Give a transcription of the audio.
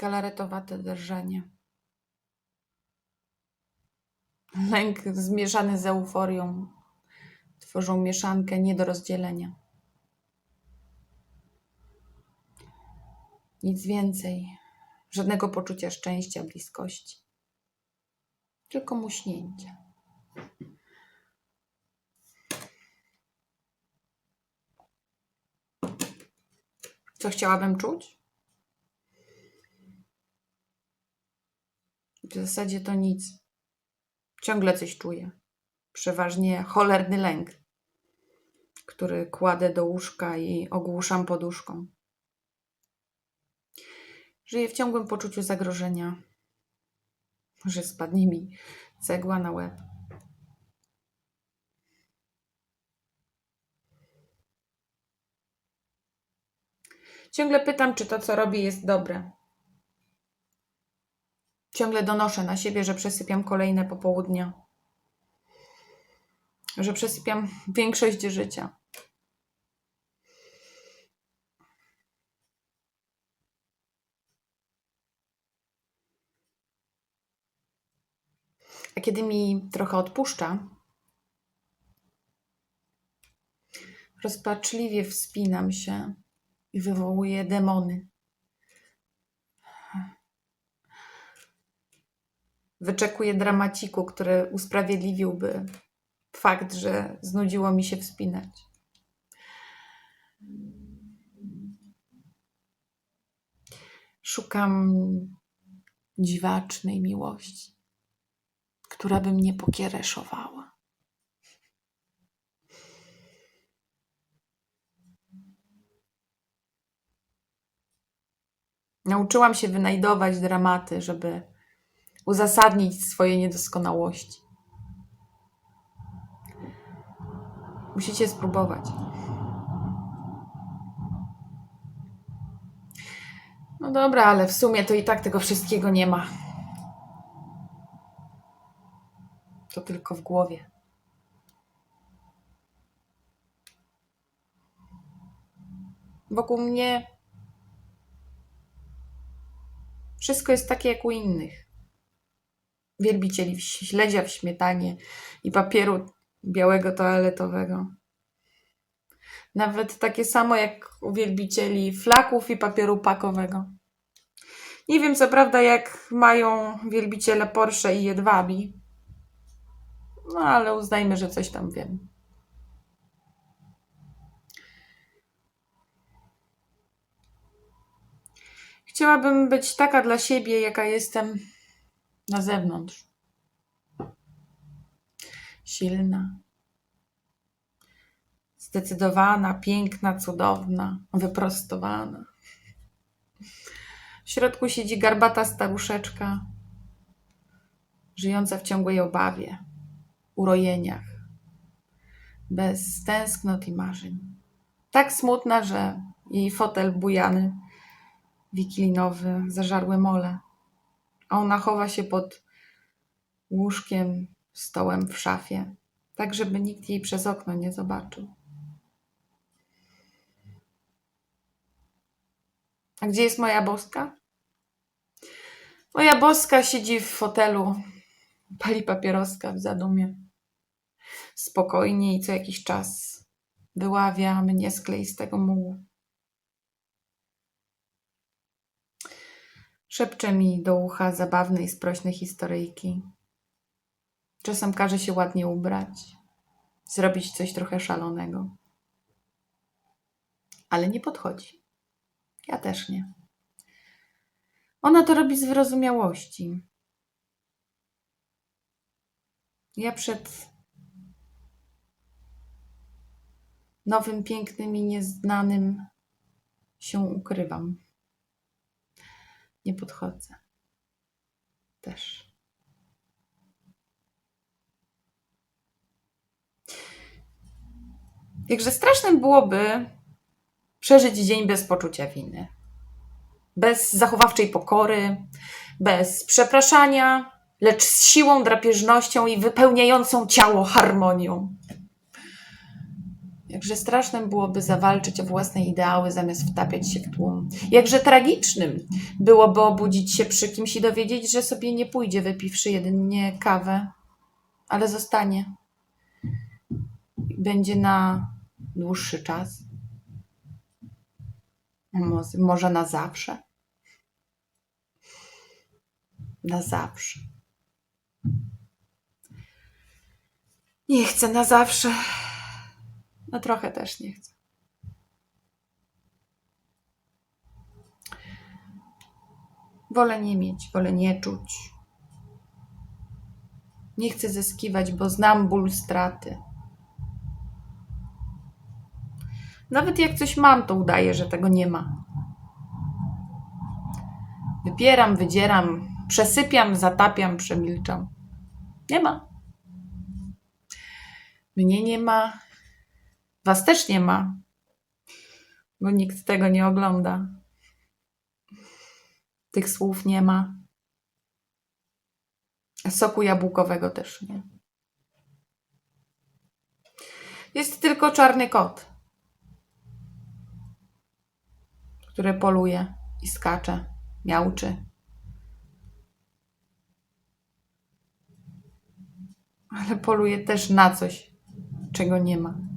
Galaretowate drżenie. Lęk zmieszany z euforią tworzą mieszankę nie do rozdzielenia. Nic więcej, żadnego poczucia szczęścia, bliskości, tylko muśnięcia. Co chciałabym czuć? W zasadzie to nic. Ciągle coś czuję. Przeważnie cholerny lęk, który kładę do łóżka i ogłuszam poduszką. Żyję w ciągłym poczuciu zagrożenia, że spadnie mi cegła na łeb. Ciągle pytam, czy to, co robię, jest dobre. Ciągle donoszę na siebie, że przesypiam kolejne popołudnia, że przesypiam większość życia. A kiedy mi trochę odpuszcza, rozpaczliwie wspinam się i wywołuję demony. Wyczekuję dramaciku, który usprawiedliwiłby fakt, że znudziło mi się wspinać. Szukam dziwacznej miłości, która by mnie pokiereszowała. Nauczyłam się wynajdować dramaty, żeby uzasadnić swoje niedoskonałości. Musicie spróbować. No dobra, ale w sumie to i tak tego wszystkiego nie ma. To tylko w głowie. Wokół mnie wszystko jest takie jak u innych. Wielbicieli śledzia w śmietanie i papieru białego toaletowego. Nawet takie samo jak u wielbicieli flaków i papieru pakowego. Nie wiem co prawda, jak mają wielbiciele Porsche i jedwabi, no ale uznajmy, że coś tam wiem. Chciałabym być taka dla siebie, jaka jestem na zewnątrz. Silna, zdecydowana, piękna, cudowna, wyprostowana. W środku siedzi garbata staruszeczka, żyjąca w ciągłej obawie, urojeniach, bez tęsknot i marzeń. Tak smutna, że jej fotel bujany, wikilinowy, zażarły mole, a ona chowa się pod łóżkiem, stołem w szafie, tak żeby nikt jej przez okno nie zobaczył. A gdzie jest moja boska? Moja boska siedzi w fotelu, pali papieroska w zadumie. Spokojnie i co jakiś czas wyławia mnie z kleistego mułu. Szepcze mi do ucha zabawne i sprośne historyjki. Czasem każe się ładnie ubrać, zrobić coś trochę szalonego. Ale nie podchodzi. Ja też nie. Ona to robi z wyrozumiałości. Ja przed nowym, pięknym i nieznanym się ukrywam. Nie podchodzę. Też. Jakże strasznym byłoby przeżyć dzień bez poczucia winy, bez zachowawczej pokory, bez przepraszania, lecz z siłą, drapieżnością i wypełniającą ciało harmonią. Jakże strasznym byłoby zawalczyć o własne ideały, zamiast wtapiać się w tłum. Jakże tragicznym byłoby obudzić się przy kimś i dowiedzieć, że sobie nie pójdzie, wypiwszy jedynie kawę, ale zostanie. Będzie na dłuższy czas. Mo- Może na zawsze. Na zawsze. Nie chcę na zawsze. No trochę też nie chcę. Wolę nie mieć, wolę nie czuć. Nie chcę zyskiwać, bo znam ból straty. Nawet jak coś mam, to udaję, że tego nie ma. Wypieram, wydzieram, przesypiam, zatapiam, przemilczam. Nie ma. Mnie nie ma. Was też nie ma, bo nikt tego nie ogląda. Tych słów nie ma. Soku jabłkowego też nie. Jest tylko czarny kot, który poluje i skacze, miauczy. Ale poluje też na coś, czego nie ma.